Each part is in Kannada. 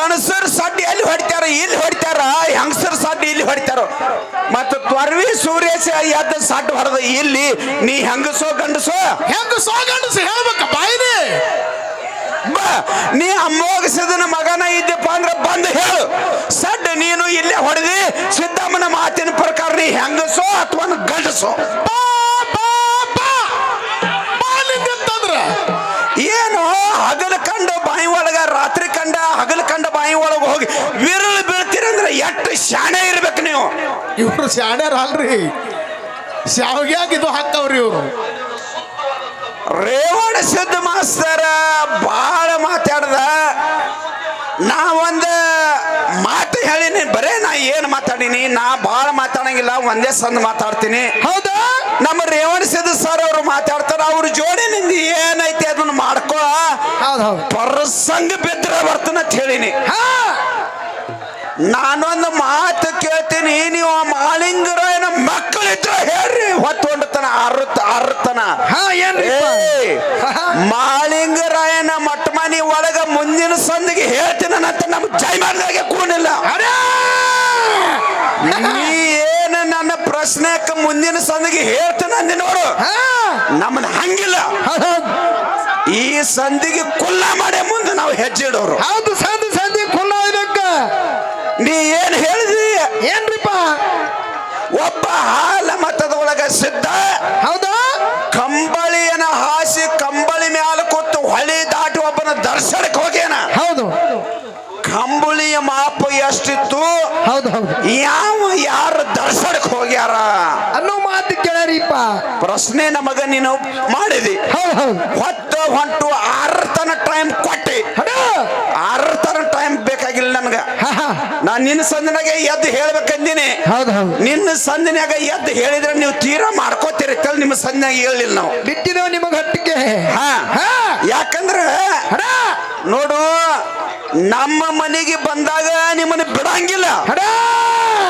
ಗಣಸರ್ ಸಡ್ಡಿ ಎಲ್ಲಿ ಹೊಡಿತಾರ ಇಲ್ಲಿ ಹೊಡಿತಾರ ಹೆಂಗಸರ್ ಸಡ್ಡಿ ಇಲ್ಲಿ ಹೊಡಿತಾರ. ಮತ್ತ ತ್ವರ್ವಿ ಸೂರ್ಯಸ ಎದ್ದ ಸಡ್ಡು ಹೊಡೆದ ಇಲ್ಲಿ ನೀ ಹೆಂಗಸೋ ಗಂಡಸೋ? ಹೆಂಗಸೋ ಗಂಡಸ ಹೇಳ್ಬೇಕ ಬಾಯಿನೆ. ಬಾ ನೀ ಅಮ್ಮೋಗಿಸಿದನ ಮಗನ ಇದ್ದಪ್ಪ ಅಂದ್ರೆ ಬಂದು ಹೇಳು. ಸಡ್ಡ ನೀನು ಇಲ್ಲೇ ಹೊಡೆದಿ ಸಿದ್ದಮ್ಮನ ಮಾತಿನ ಪ್ರಕಾರ ನೀ ಹೆಂಗಸೋ ಅಥವಾ ಗಂಡಸೋ? ಬಾ ಬಾ ಬಾ. ಬಾ ಏನು ಹಗಲು ಕಂಡ ಬಾಯಿ ಒಳಗ ರಾತ್ರಿ ಕಂಡ ಹಗಲು ಕಂಡ ಬಾಯಿ ಒಳಗ ಹೋಗಿ ವಿರಳು ಬೀಳ್ತೀರಂದ್ರೆ ಎಷ್ಟು ಶಾಣೆ ಇರ್ಬೇಕು ನೀವು. ಇವರು ಶಾಣೆ ಅಲ್ರಿ. ಶಾವ್ಗ್ಯಾಗ ಇದು ಹಾಕವ್ರಿ ಇವರು. ರೇವಣ ಸಿದ್ಧ ಮಾಸ್ತರ ಬಾಳ ಮಾತಾಡ್ದ. ನಾ ಒಂದ ಮಾತು ಹೇಳಿನಿ ಬರೇ ನಾ ಏನ್ ಮಾತಾಡೀನಿ ನಾ ಬಾಳ ಮಾತಾಡಂಗಿಲ್ಲ ಒಂದೇ ಸಂದ್ ಮಾತಾಡ್ತೀನಿ. ಹೌದಾ? ನಮ್ಮ ರೇವಣ ಸಿದ್ಧ ಸರ್ ಅವರು ಮಾತಾಡ್ತಾರ ಅವ್ರ ಜೋಡಿ ನಿಂದ ಏನೈತಿ ಅದನ್ನ ಮಾಡ್ಕೋ ಪ್ರಸಂಗ ಬಿದ್ರೆ ಬರ್ತನ ಅಂತ ಹೇಳಿನಿ. ನಾನೊಂದು ಮಾತು ಕೇಳ್ತೀನಿ ನೀವು ಆ ಏನ ಮಕ್ಕಳಿದ್ರ ಹೇಳ್ರಿ ಹೊತ್ತೊಂಡತನ ಅರ್ತ ಅರ್ತನ ಮಾಳಿಂಗರಾಯನ ಮಟ್ಟ ಮನಿ ಒಳಗ ಮುಂದಿನ ಸಂದಿಗೆ ಹೇಳ್ತೀನಿ ಅಂತ ನಮ್ ಜೈಮಾನದಾಗೆ ಕೂನಿಲ್ಲ ನೀ ಏನು ನನ್ನ ಪ್ರಶ್ನೆಕ್ಕೆ ಮುಂದಿನ ಸಂದಿಗೆ ಹೇಳ್ತೇನೆ ಅಂದಿ ನೋಡು. ಹಾ. ನಮ್ಮನ್ನ ಹಂಗಿಲ್ಲ. ಈ ಸಂದಿಗೆ ಕುಲ್ಲ ಮಾಡೇ ಮುಂದೆ ನಾವು ಹೆಜ್ಜೆ ಇಡೋರು. ಹೌದು ಸಂದಿ ಸಂದಿ ಕುಲ್ಲ ಇದಕ್ಕ. ನೀ ಏನ್ ಹೇಳಿದಿ? ಏನ್ರಿಪ್ಪ? ಒಬ್ಬ ಹಾಲ ಮತದೊಳಗ ಸಿದ್ಧ ಹೌದಾ? ಕಂಬಳಿಯನ ಹಾಸಿ ಕಂಬಳಿ ಮ್ಯಾಲ ಕೂತು ಹೊಳಿ ದಾಟಿ ಒಬ್ಬನ ದರ್ಶನಕ್ಕೆ ಹೋಗ್ಯಾನ. ಹೌದು. ಕಂಬಳಿಯ ಮಾಪ ಎಷ್ಟಿತ್ತು? ಹೌದು ಹೌದು. ಯಾವ ಯಾರು ದರ್ಶನಕ್ಕೆ ಹೋಗ್ಯಾರ? ಅನ್ನೋ ಮಾತು ಕೇಳರಿಪ್ಪ. ಪ್ರಶ್ನೆ ನಮಗ ನೀನು ಮಾಡಿದಿ. ಹೌದು ಹೌದು. ಹೊತ್ತು ಹೊಂಟು ಆರ್ತನ ಟೈಮ್ ಕೊಟ್ಟಿ. ಹಡ ಆರು ತನ ಟೈಮ್ ಬೇಕಾಗಿಲ್ಲ ನನಗ. ನಾನ್ ನಿನ್ನ ಸಂದಿನಾಗ ಎದ್ದು ಹೇಳ್ಬೇಕಂದಿನಿ. ಹೌದು ಹೌದು. ನಿನ್ನ ಸಂದಿನಾಗ ಎದ್ದು ಹೇಳಿದ್ರೆ ನೀವು ತೀರಾ ಮಾಡ್ಕೋತೀರಿ ತಲ್ ನಿಮ್ಮ ಸಂದಿನಾಗ ಹೇಳಿಲ್ಲ ನಾವು. ಬಿಟ್ಟಿದ್ದೇವೆ ನಿಮಗೆ ಹಟ್ಟಿಗೆ. ಹಾ. ಹಾ. ಯಾಕಂದ್ರ ನೋಡು ನಮ್ಮ ಮನೆಗೆ ಬಂದಾಗ ನಿಮ್ಮನ್ನ ಬಿಡಂಗಿಲ್ಲ.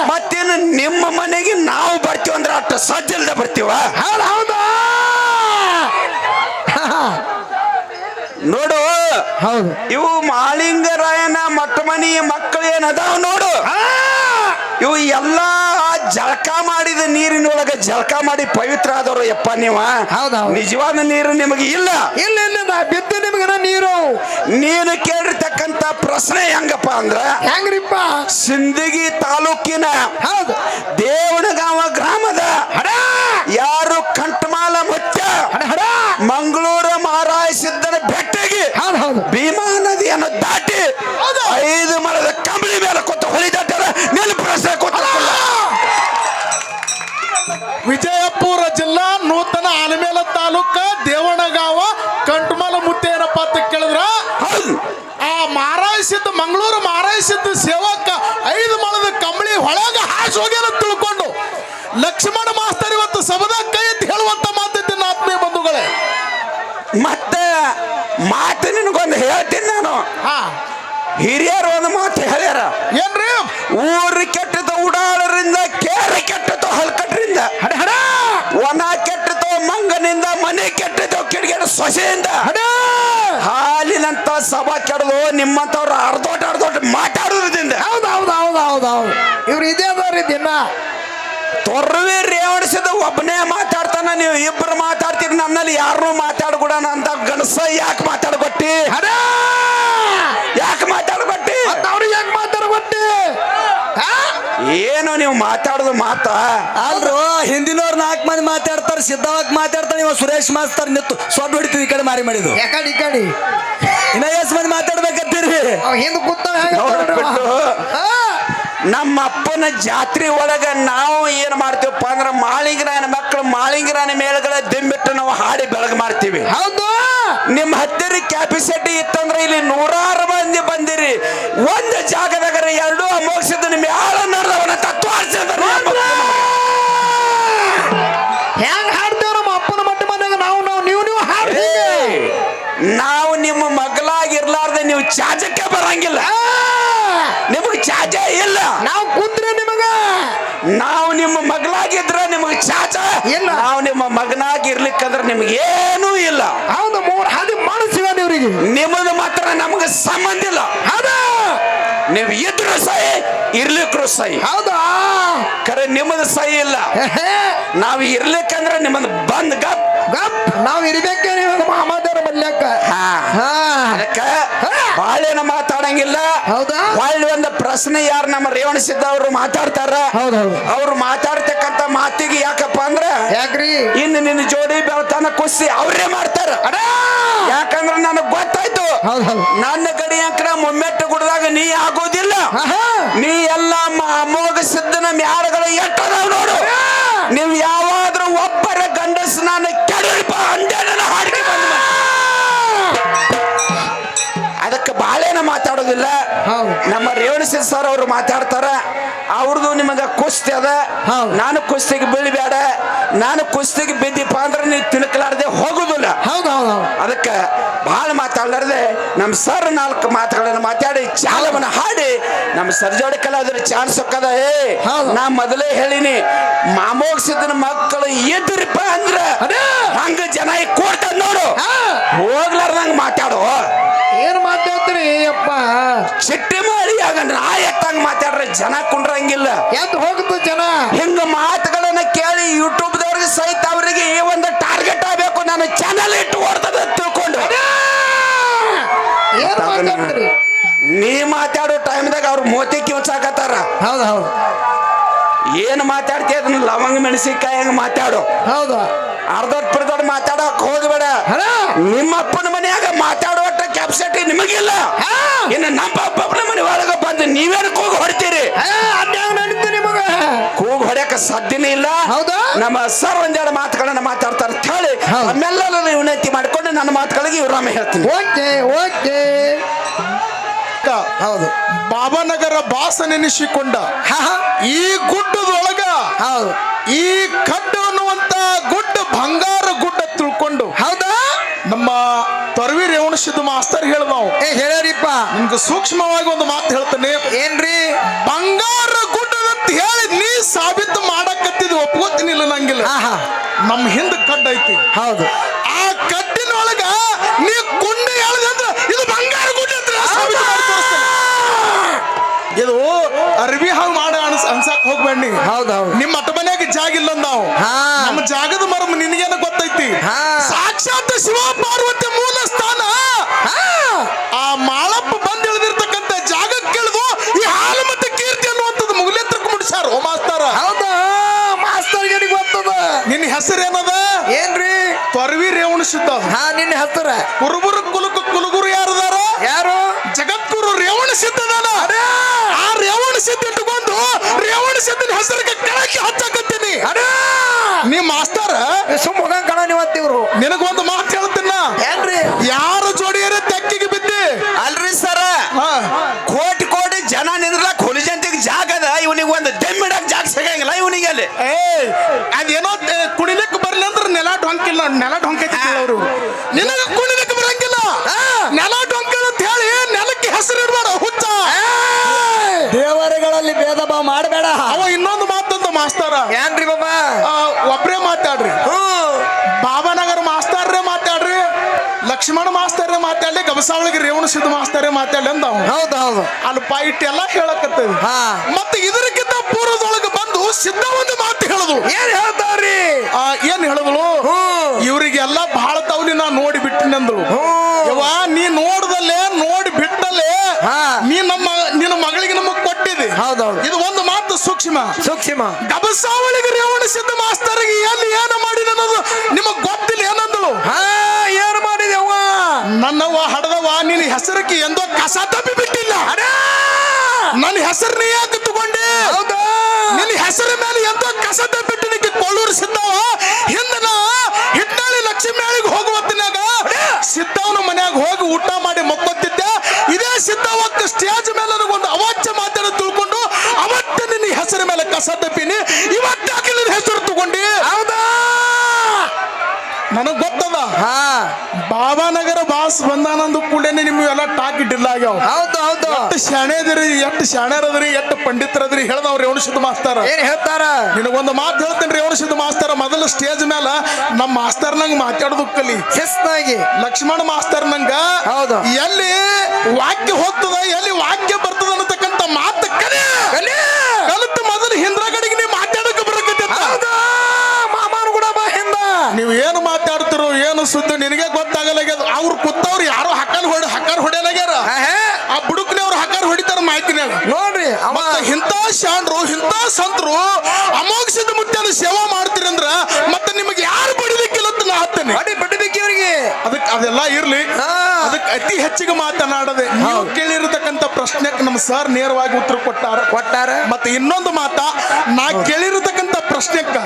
ಮತ್ತೇನು ನಿಮ್ಮ ಮನೆಗೆ ನಾವು ಬರ್ತೀವಿ ಅಂದ್ರೆ ಅಷ್ಟು ಸಜ್ಜಲ್ದ ಬರ್ತೀವ? ಹೌದು. ನೋಡು ಹೌದು. ಇವು ಮಾಳಿಂಗರಾಯನ ಮಟ್ಟ ಮನೆಯ ಮಕ್ಕಳು ಏನದಾವ ನೋಡು. ಇವು ಎಲ್ಲ ಜಳಕ ಮಾಡಿದ ನೀರಿನೊಳಗೆ ಜಳಕ ಮಾಡಿ ಪವಿತ್ರ ಆದವರು ಯಪ್ಪ ನೀವ? ಹೌದೌದು. ನಿಜವಾದ ನೀರು ನಿಮಗೆ ಇಲ್ಲ? ಇಲ್ಲ ಇಲ್ಲ ನಾ ಬಿದ್ದು ನಿಮಗನ ನೀರು. ನೀನು ಕೇಳಿರ್ತಕ್ಕಂತ ಪ್ರಶ್ನೆ ಹೆಂಗಪ್ಪ ಅಂದ್ರ ಹೆಂಗ್ರಿಪ್ಪ? ಸಿಂದಗಿ ತಾಲೂಕಿನ ಹೌದು. ದೇವನಗಾವ ಮಾತು ನಿನಗೊಂದು ಹೇಳ್ತೀನಿ ನಾನು. ಹಾ. ಹಿರಿಯರು ಒಂದು ಮಾತು ಹೇಳ್ಯಾರ. ಏನ್ರಿ? ಊರು ಕೆಟ್ಟದ ಉಡಾಳರಿಂದ ಕೇರಿ ಕೆಟ್ಟದ ಹಲ್ಕಟ್ರಿಂದ. ಹಡ ಹಡ. ಒಣ ಕೆಟ್ಟದ ಮಂಗನಿಂದ ಮನೆ ಕೆಟ್ಟದ ಕಿಡಿಗೆಡ ಸೊಸೆಯಿಂದ. ಹಡ. ಹಾಲಿನಂತ ಸಭಾ ಕೆಡದು ನಿಮ್ಮಂತವ್ರು ಅರ್ಧೋಟ ಅರ್ಧೋಟ ಮಾತಾಡೋದ್ರಿಂದ. ಹೌದು ಹೌದು ಹೌದು ಹೌದು ಹೌದು. ಇವ್ರು ಇದೇ ಅದಾವ್ರಿ ದಿನ. ತೊರ್ವಿ ರೇವಣಿಸಿದ ಒಬ್ಬನೇ ಮಾತಾಡ್ತಾನ ನೀವು ಇಬ್ರು ಮಾತಾಡ್ತೀರಿ ನನ್ನಲ್ಲಿ ಯಾರು ಮಾತಾಡ್ಕೊಡೋಣ ಅಂತ ಗಣಸ ಯಾಕೆ ಮಾತಾಡ್ಕೊಟ್ಟಿ? ಹಡ ಯಾಕೆ ಮಾತಾಡ್ಕೊಟ್ಟಿ? ಅವ್ರಿಗೆ ಯಾಕೆ ಮಾತಾಡ್ಬಟ್ಟಿ ಏನು ನೀವು ಮಾತಾಡೋದು ಮಾತಾ? ಅಲ್ರು ಹಿಂದಿನವ್ರು ನಾಲ್ಕು ಮಂದಿ ಮಾತಾಡ್ತಾರೆ ಸಿದ್ಧವಾಗಿ ಮಾತಾಡ್ತಾರೆ ನೀವು ಸುರೇಶ್ ಮಾಸ್ತರ್ ನಿತ್ತು ಸೊಡ್ಡು ಹೊಡಿತೀವಿ ಈ ಕಡೆ ಮಾರಿ ಮಾಡಿದ್ದು. ಯಾಕಡಿ ಕಡೆ ಇನ್ನ ಎಷ್ಟು ಮಂದಿ ಮಾತಾಡ್ಬೇಕತ್ತೀರಿ ಹಿಂದೆ ಕೂತ ನಮ್ಮ ಅಪ್ಪನ ಜಾತ್ರೆ ಒಳಗ ನಾವು ಏನ್ ಮಾಡ್ತೀವಪ್ಪ ಅಂದ್ರೆ ಮಾಳಿಂಗರಾಯನ ಮಕ್ಕಳು ಮಾಳಿಂಗರಾಯನ ಮೇಲ್ಗಡೆ ದಿಂಬಿಟ್ಟು ನಾವು ಹಾಡಿ ಬೆಳಗ್ ಮಾಡ್ತೀವಿ. ಹೌದು. ನಿಮ್ಮ ಹತ್ತಿರ ಕ್ಯಾಪಿಸಿಟಿ ಇತ್ತಂದ್ರೆ ಇಲ್ಲಿ ನೂರಾರು ಮಂದಿ ಬಂದಿರಿ. ಒಂದು ಜಾಗದಾಗ ಎರಡು ಅಮೋಕ್ಷದ ನಾವು ನಿಮ್ಮ ಮಗಳಾಗಿದ್ರೆ ನಿಮಗೆ ಚಾಚ. ಇಲ್ಲ. ನಾವು ನಿಮ್ಮ ಮಗನಾಗಿರ್ಲಿಕ್ಕಂದ್ರೆ ನಿಮ್ಗೆ ಏನೂ ಇಲ್ಲ. ಹೌದು ಮೂರ್ ಹಾದಿ ಮಾಡಿಸಿವ ಇವ್ರಿಗೆ ನಿಮ್ಮದು ಮಾತ್ರ ನಮಗೆ ಸಂಬಂಧ ಇಲ್ಲ. ಹೌದು. ನೀವು ಇದ್ರು ಸೈ ಇರ್ಲಿಕ್ರು ಸೈ ಹೌದಾ. ಕರೆ ನಿಮ್ಮದು ಸೈ ಇಲ್ಲ. ನಾವು ಇರ್ಲಿಕ್ಕಂದ್ರೆ ನಿಮ್ಮದು ಬಂದ್ ಗಪ್. ಗಪ್. ನಾವ್ ಇರ್ಬೇಕೆ ನೀವು ಹಾ. ಅದಕ್ಕ ಬಾಳೆನ ಮಾತಾಡಂಗಿಲ್ಲ. ಹೌದಾ? ಒಳ್ಳೆ ಒಂದು ಪ್ರಶ್ನೆ ಯಾರು ನಮ್ಮ ರೇವಣಿಸಿದ್ದ ಅವರು ಮಾತಾಡ್ತಾರ? ಹೌದ್ ಹೌದ್. ಅವ್ರು ಮಾತಾಡ್ತಕ್ಕಂತ ಮಾತಿಗೆ ಯಾಕಪ್ಪ ಅಂದ್ರ ಯಾಕ್ರಿ? ಇನ್ನು ನಿನ್ನ ಜೋಡಿ ಬೆಳತನ ಕುಸ್ತಿ ಅವರೇ ಮಾಡ್ತಾರ. ಯಾಕಂದ್ರ ನನಗ್ ಗೊತ್ತಾಯ್ತು. ನನ್ನ ಕಡೆ ಅಂಕಣ ಮೊಮ್ಮೆಟ್ಟು ಗುಡ್ದಾಗ ನೀ ಆಗೋದಿಲ್ಲ. ನೀ ಎಲ್ಲ ಅಮೋಘ ಸಿದ್ಧನ ಮ್ಯಾರಗಳ ಎಟ್ಟದ ನೋಡು. ನೀವು ಯಾವಾದ್ರೂ ಒಬ್ಬರ ಗಂಡಸ್ ನಾನು ಕೆಡಲ್ಪ ಅಂದೆ ಹೌದು. ನಮ್ಮ ರೇವಣಸಿದ್ ಸರ್ ಅವರು ಮಾತಾಡ್ತಾರ ಅವ್ರದ್ದು ನಿಮಗ ಕುಸ್ತಿ ಅದ. ನಾನು ಕುಸ್ತಿಗೆ ಬೀಳಬೇಡ ನಾನು ಕುಸ್ತಿಗೆ ಬಿದ್ದಿಪ್ಪ ಅಂದ್ರೆ ನೀವು ತಿನ್ಕಲಾರ್ದೆ ಹೋಗುದಿಲ್ಲ ಹೌದು ಹೌದ್ ಹೌದ್ ಅದಕ್ಕೆ ಬಹಳ ಮಾತಾಡಲಾರ್ದೆ ನಮ್ಮ ಸರ್ ನಾಲ್ಕು ಮಾತುಗಳನ್ನು ಮಾತಾಡಿ ಚಾಲವನ್ನ ಹಾಡಿ ನಮ್ಮ ಸರ್ಜೋಡಿ ಕಲಾವಿದ್ರ ಚಾನ್ಸ್ ಹೊಕ್ಕದ ಏ. ನಾ ಮೊದಲೇ ಹೇಳಿನಿ ಮಾಮೋಗಿಸಿದ ಮಕ್ಕಳು ಎದ್ರಿಪ್ಪ ಅಂದ್ರ ಅದೇ. ಹಂಗ ಜನ ಕೊಡ್ತದ ನೋಡು. ಹೋಗ್ಲಾರ್ದಂಗ ಮಾತಾಡು ಏನ್ ಮಾತಾಡ್ತೀರಿ ಅಪ್ಪ ಚಿಟ್ಟಿ ಮಾಡಿ ಆಗ ಆ ಎತ್ತಂಗ ಮಾತಾಡ್ರೆ ಜನ ಕುಂಡ್ರಂಗಿಲ್ಲ. ಎದ್ದು ಹೋಗುದು ಜನ. ಹಿಂಗ ಮಾತುಗಳನ್ನ ಕೇಳಿ ಯೂಟ್ಯೂಬ್ ದವ್ರಿಗೆ ಸಹಿತ ಅವರಿಗೆ ಈ ಒಂದು ಟಾರ್ಗೆಟ್ ಆಗ್ಬೇಕು. ನಾನು ಚಾನಲ್ ಇಟ್ಟು ಓಡ್ತದ ಅಂತ ತಿಳ್ಕೊಂಡು ಏನ್ ಮಾತಾಡ್ತೀರಿ? ನೀ ಮಾತಾಡೋ ಟೈಮ್ದಾಗ ಅವ್ರು ಮೋತಿ ಕಿವಚಾಕತ್ತಾರ. ಹೌದು ಹೌದು. ಏನ್ ಮಾತಾಡ್ತೀಯ ಅದನ್ನ ಲವಂಗ ಮೆಣಸಿನ್ಕಾಯಿ ಹೆಂಗ್ ಮಾತಾಡು. ಹೌದು. ಅರ್ಧೊಟ್ ಪರ್ದೊಡ್ ಮಾತಾಡಕ್ ಹೋಗ್ಬೇಡ. ನಿಮ್ಮಪ್ಪನ ನಿಮ್ಮ ಅಪ್ಪನ ಮನ್ಯಾಗ ಮಾತಾಡುವಟ್ಟ ಕ್ಯಾಪ್ಸಿಟಿ ನಿಮಗಿಲ್ಲ. ಹಾ. ಇನ್ನು ನಮ್ಮ ಅಪ್ಪನ ಮನೆ ಒಳಗ ಬಂದು ನೀವೇನು ಕೂಗು ಹೊಡ್ತೀರಿ? ಕೂಗು ಹೊಡ್ಯಕ ಸಾಧ್ಯನೇ ಇಲ್ಲ. ಹೌದಾ? ನಮ್ಮ ಸರ್ ಒಂದೆರಡು ಮಾತುಗಳನ್ನ ಮಾತಾಡ್ತಾರೆ. ಅಂತ ಹೇಳಿ. ನಮ್ಮೆಲ್ಲರೂ ವಿನಂತಿ ಮಾಡ್ಕೊಂಡು ನನ್ನ ಮಾತುಗಳಿಗೆ ವಿರಾಮ ಹೇಳ್ತೀನಿ. Okay okay. ಹೌದು. ಬಾಬಾನಗರ ಬಾಸ ನೆನೆಸಿಕೊಂಡ ಹಾ ಹಾ. ಈ ಗುಡ್ಡದೊಳಗ ಹೌದು. ಈ ಕಡ್ಡು ಬಂಗಾರ ಗುಡ್ಡ ತಿಳ್ಕೊಂಡು ಹೌದಾ? ನಮ್ಮ ತೊರವಿ ರೇವಣಸಿದ್ದು ಮಾಸ್ತರ್ ನಾವು. ಏ ಹೇಳ್ಯಾರಿಪ್ಪ ನಿಮ್ಗೆ ಸೂಕ್ಷ್ಮವಾಗಿ ಒಂದು ಮಾತು ಹೇಳ್ತೇನೆ. ಏನ್ರಿ? ಬಂಗಾರ ಗುಡ್ಡದಂತ ಹೇಳಿ ನೀ ಸಾಬೀತು ಮಾಡಕತ್ತಿದ್ ಒಪ್ಕೋತೀನಿ ಇಲ್ಲ ನಂಗಿಲ್ಲ. ಹಾ ಹಾ ನಮ್ ಹಿಂದ ಕಡ್ಡ ಐತಿ. ಹೌದು. ಆ ಕಡ್ಡಿನೊಳಗ ನೀ ಕುಂಡ ಹೇಳಿದ್ರೆ ಇದು ಬಂಗಾರ ಗುಡ್ಡ ಅಂತ ಸಾಬೀತು ಮಾಡಿ ತೋರಿಸ್ತೇನೆ. ಇದು ಅರ್ಬಿ ಹಾಗೆ ಮಾಡ ಅನ್ಸಕ್ ಹೋಗ್ಬೇಡಿ ಹೌದು ಹೌದು. ನಿಮ್ಮ ಅಟ್ಟ ಮನ್ಯಾಗ ಜಾಗ ಇಲ್ಲ ನಾವು. ಹಾ. ನಮ್ಮ ಜಾಗದ ಮರ್ಮ ನಿನಗೇನ ಗೊತ್ತೈತಿ? ಹಾ. ಸಾಕ್ಷಾತ್ ಶಿವ ಪಾರ್ವತಿ ಮೂಲ ಸ್ಥಾನ. ಹಾ. ಆ ಮಾಳಪ್ಪ ಬಂದ್ ಇಳಿದಿರ್ತಕ್ಕಂತ ಜಾಗಕ್ಕೆ ಇಳಿದು ಈ ಹಾಲು ಮತ್ತೆ ಕೀರ್ತಿ ಅನ್ನುವಂಥದ್ದು ಮುಗಿಲೆತ್ರಕ್ಕೆ ಮುಡಿಸ್ಯಾರ ಓ ಮಾಸ್ತಾರ. ಹೌದಾ? ಮಾಸ್ತರ್ಗೆ ಗೊತ್ತದ? ನಿನ್ನ ಹೆಸರು ಏನದ? ಏನ್ರಿ? ತೊರವಿ ರೇವಣ ಸಿದ್ಧ ಹಾ ನಿನ್ನ ಹೆಸರ. ಕುರುಬುರ ಕುಲಕ ಕುಲಗುರು ಯಾರದಾರ? ಯಾರು? ಜಗದ್ಗುರು ರೇವಣ ಸಿದ್ಧದಾನ ಆ ರೇವಣ ಸಿದ್ಧ ಸಿದ್ಧನ ಹೆಸರಿಗೆ ಕೆಳಕ್ಕೆ ಹಚ್ಚಕತ್ತೀನಿ. ನೀ ಮಾಸ್ತಾರ ಸುಮ್ ಹೋಗಂಗ್ ಕಾಣ ನೀವತ್ತಿವ್ರು ನಿನಗೊಂದು ಮಾತು ಹೇಳ್ತೀನ ಏನ್ರಿ? ಯಾರು ಜೋಡಿಯರ ತೆಕ್ಕಿಗೆ ಬಿದ್ದಿ? ಅಲ್ರಿ ಸರ. ಕೋಟಿ ಕೋಟಿ ಜನ ನಿಂದ್ರಲಕ್ ಹುಲಿ ಜಂತಿಗೆ ಜಾಗ ಅದ. ಇವನಿಗೆ ಒಂದು ದೆಮ್ಮಿಡಕ್ ಜಾಗ ಸಿಗಂಗಿಲ್ಲ ಇವನಿಗೆ ಅಲ್ಲಿ. ಏ ಅದೇನೋ ಕುಣಿಲಿಕ್ಕೆ ಬರ್ಲಿ ಅಂದ್ರೆ ನೆಲ ಡೊಂಕಿಲ್ಲ ನೆಲ ಡೊಂಕೈತಿ ಅವರು ನಿನಗೆ ಬರಂಗಿಲ್ಲ ನೆಲ ಡೊಂಕಲ್ ಅಂತ ಹೇಳಿ ನೆಲಕ್ಕೆ ಹೆಸರು ಇಡಬೇಡ ಹುಚ್ಚ ದೇವರುಗಳಲ್ಲಿ ಭೇದ ಭಾವ ಮಾಡಬೇಡ. ಅವ ಇನ್ನೊಂದು ಮಾತಂತ ಮಾಸ್ತಾರ. ಏನ್ರಿ ಬಾಬಾ? ಆ, ಒಬ್ರೇ ಮಾತಾಡ್ರಿ. ಬಾಬಾನಗರ್ ಮಾಸ್ತಾರ್ರೇ ಮಾತಾಡ್ರಿ. ಲಕ್ಷ್ಮಣ ಮಾಸ್ತಾರ್ರೆ ಮಾತಾಡ್ಲಿ ಗಬಸಾವಳಿಗೆ ರೇವಣ ಸಿದ್ಧ ಮಾಸ್ತಾರ ಮಾತಾಡ್ಲಿ ಅಂದ ಹೌದು ಹೌದು. ಅಲ್ಲಿ ಪಾಯಿಟ್ ಎಲ್ಲ ಹೇಳಕತ್ತದ ಹಾ. ಮತ್ತೆ ಇದಕ್ಕಿಂತ ಪೂರ್ವದೊಳಗೆ ಬಂದು ಸಿದ್ಧ ಒಂದು ಮಾತು ಹೇಳುದು. ಏನ್ ಹೇಳ್ತಾವ್ರಿ ಏನ್ ಹೇಳಿದ್ಳು. ಇವರಿಗೆಲ್ಲ ಬಹಳ ತವ್ಲಿ ನಾ ನೋಡಿ ಬಿಟ್ಟಿನಂದಳು. ಯವ್ವ ನೀ ನೋಡ್ದಲ್ಲೇ ನೋಡಿ ಬಿಟ್ಟಲ್ಲೇ ಹಾ. ನೀ ನಮ್ಮ ನಿನ್ನ ಮಗಳಿಗೆ ಹೌದೌದು. ಇದು ಒಂದು ಮಾತು ಸೂಕ್ಷ್ಮ. ಸೂಕ್ಷ್ಮ. ಗಬಸಾವಳಿಗೆ ರೇವಣ ಸಿದ್ಧ ಮಾಸ್ತರಿಗೆ ಎಲ್ಲಿ ಏನು ಮಾಡಿದ ಅನ್ನೋದು ನಿಮಗ್ ಗೊತ್ತಿಲ್ಲ ಏನಂದಳು? ಹಾ ಏನು ಮಾಡಿದೆವ್ವ ನನ್ನವ್ವ ಹಡದವ್ವ ನಿನ್ನ ಹೆಸರಿಗೆ ಎಂದೋ ಕಸ ತಪ್ಪಿ ಬಿಟ್ಟಿಲ್ಲ. ನನ್ನ ಹೆಸರು ನೀ ಯಾಕೆ ತಗೊಂಡೆ? ಹೌದಾ. ನಿನ್ನ ಹೆಸರ ಮೇಲೆ ಎಂದೋ ಕಸ ತಪ್ಪಿಟ್ಟಿದ್ದಕ್ಕೆ ಗೊತ್ತದ ಬಾಬಾನಗರ ಬಾಸ್ ಬಂದಾನಂದು ಕೂಡೇನೆ ನಿಮ್ಗೆಲ್ಲ ಟಾಕ್ ಇಟ್ಟಿಲ್ಲ ಆಗ್ಯಾವ ಹೌದು ಹೌದು. ಎಷ್ಟು ಶಾಣೆದ್ರಿ ಎಷ್ಟು ಶಾಣ್ಯರದ್ರಿ ಎಷ್ಟು ಪಂಡಿತರದ್ರಿ ಹೇಳ್ದ ಅವ್ರು ಮಾಸ್ತರ ಶುದ್ಧ ಮಾಸ್ತಾರ. ಏನ್ ಹೇಳ್ತಾರ? ನಿನಗೊಂದು ಮಾತು ಹೇಳ್ತೇನೆ ರೇವಣ ಶುದ್ಧ ಮಾಸ್ತಾರ. ಮೊದಲು ಸ್ಟೇಜ್ ಮೇಲ ನಮ್ಮ ಮಾಸ್ತರ್ ನಂಗೆ ಮಾತಾಡೋದು ಕಲಿ ಶಿಸ್ತಾಗಿ. ಲಕ್ಷ್ಮಣ ಮಾಸ್ತರ್ ನಂಗ ಹೌದು. ಎಲ್ಲಿ ವಾಕ್ಯ ಹೋಗ್ತದ ಎಲ್ಲಿ ವಾಕ್ಯ ಬರ್ತದ ಅನ್ನತಕ್ಕಂತ ಮಾತು ಕಲಿ. ಕಲಿ. ಕಲಿತು ಮೊದಲು ಹಿಂದ್ರ ಕಡೆಗೆ ನೀವು ಮಾತಾಡಕ್ಕೆ ಹಿಂದ. ನೀವು ಏನು ಮಾತು ಮಾಡತ್ತಿರು ಏನು ಸುದ್ದಿ ನಿನಗೆ ಗೊತ್ತಾಗಲಾಗ್ಯದ? ಅವ್ರು ಕುತ್ತವ್ರು ಯಾರು ಹಕ್ಕನ್ ಹೊಡಿ ಹಕ್ಕರ್ ಹೊಡೆಯಲಾಗ್ಯಾರ. ಆ ಬುಡುಕ್ನವ್ರು ಹಕ್ಕರ್ ಹೊಡಿತಾರ ಮಾಹಿತಿನಾಗ ನೋಡ್ರಿ ಇಂತ ಶಾಂಡ್ರು ಇಂತ ಸಂತರು ಅಮೋಘ ಸಿದ್ಧ ಮುತ್ಯನ ಸೇವಾ ಮಾಡ್ತೀರಿ ಅಂದ್ರ ಮತ್ತೆ ನಿಮಗೆ ಯಾರು ಅದೆಲ್ಲ ಇರ್ಲಿ. ಅದಕ್ಕೆ ಅತಿ ಹೆಚ್ಚಿಗೆ ಮಾತನಾಡದೆ ನೀವು ಕೇಳಿರತಕ್ಕಂತ ಪ್ರಶ್ನೆಗೆ ನಮ್ಮ ಸರ್ ನೇರವಾಗಿ ಉತ್ತರ ಕೊಟ್ಟಾರ. ಕೊಟ್ಟಾರ. ಮತ್ತೆ ಇನ್ನೊಂದು ಮಾತ ನಾ ಕೇಳಿರತಕ್ಕಂತ ಪ್ರಶ್ನೆಕ್ಕ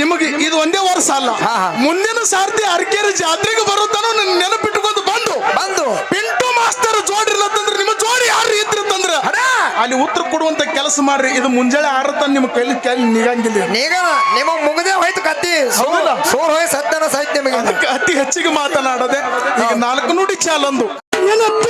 ನಿಮಗೆ ಇದು ಒಂದೇ ವರ್ಷ ಅಲ್ಲ. ಮುಂದಿನ ಸಾರ್ತಿ ಅರ್ಕೇರಿ ಜಾತ್ರೆಗೆ ಬರುತ್ತಾನೋ ನೆನಪಿಟ್ಟುಕೊಂಡು ಬಂದು. ಬಂದು. ಪಿಂಟು ಮಾಸ್ಟರ್ ಜೋಡಿ ಇರ್ಲತ್ತಂದ್ರ ನಿಮ್ಮ ಜೋಡಿ ಯಾರು ಇದ್ರಿತ್ತಂದ್ರ ಅಲ್ಲಿ ಉತ್ತರ ಕೊಡುವಂತ ಕೆಲಸ ಮಾಡ್ರಿ. ಇದು ಮುಂಜಾನೆ ಆರತ್ತ ನಿಮ್ಮ ಕೈಲಿ ಕೈಲಿ ನಿಗಂಗಿಲ್ಲ ನೀಗ ನಿಮ್ಮ ಮುಗದೇ ಹೋಯ್ತು ಕತ್ತಿ. ಸೋರ್ ಹೋಯ್ ಸತ್ತನ ಸಾಯ್ತು ನಿಮಗೆ. ಅತಿ ಹೆಚ್ಚಿಗೆ ಮಾತನಾಡದೆ ಈಗ ನಾಲ್ಕು ನುಡಿ ಚಾಲೊಂದು. ಏನಪ್ಪ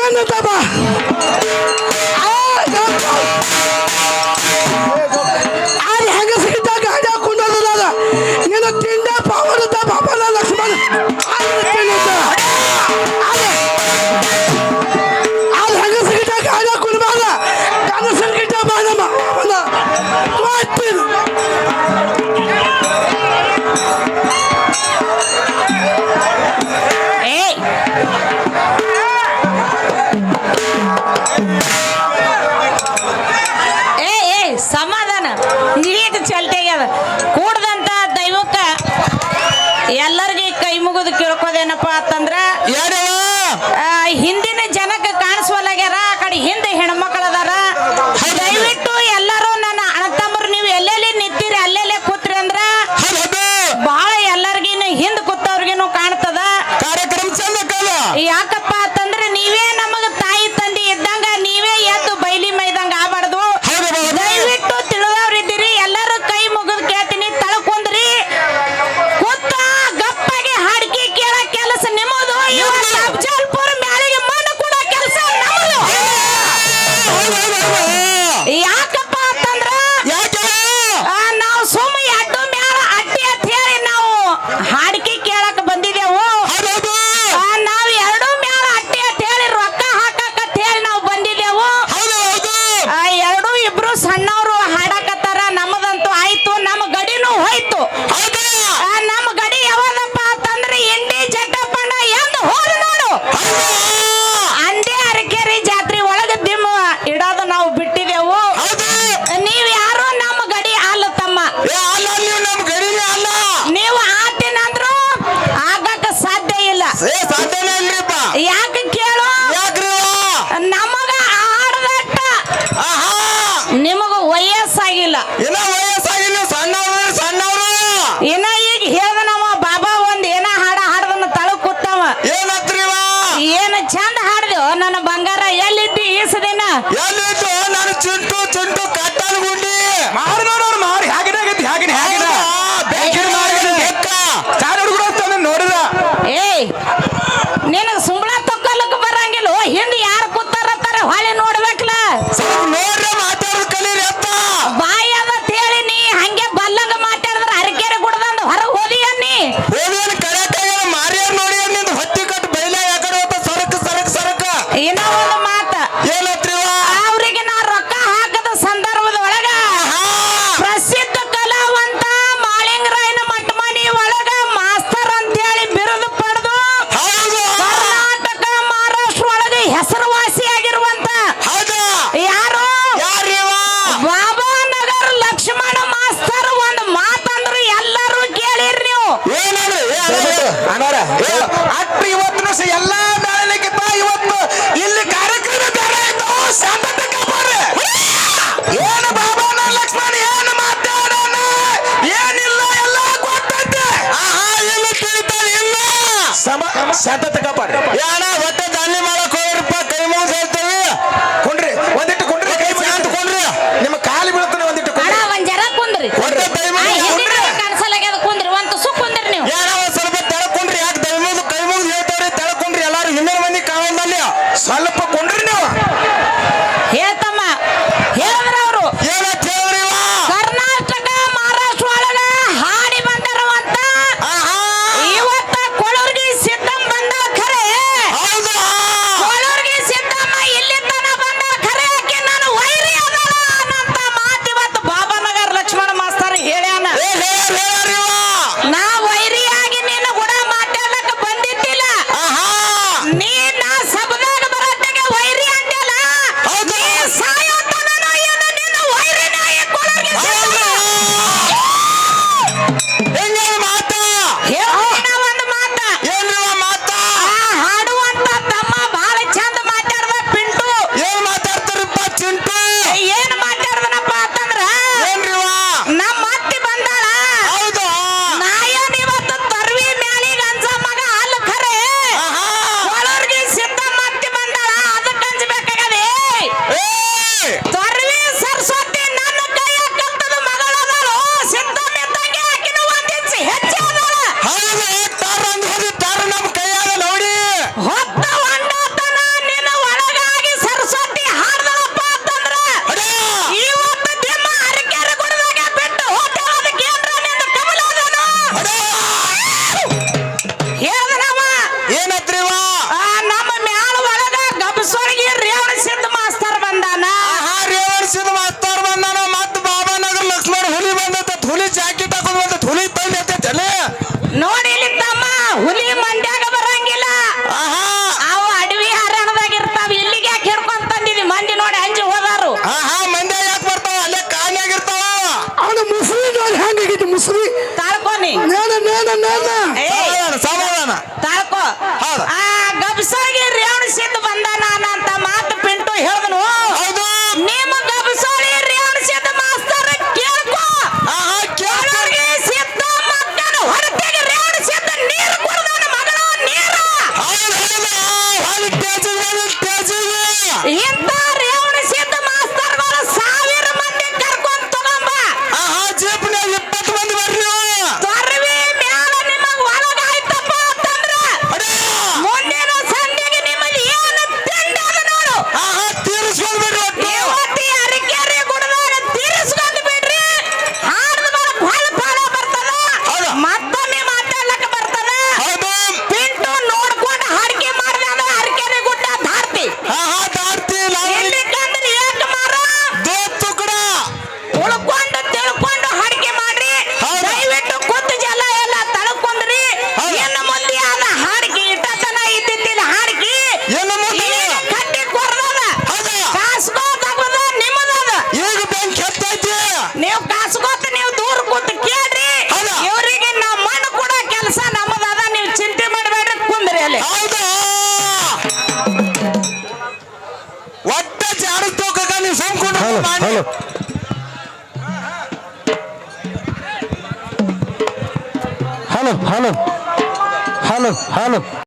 y hasta ನಮ್ಮ ಕೈಯಾಗ ನೋಡಿ. Hello hello hello hello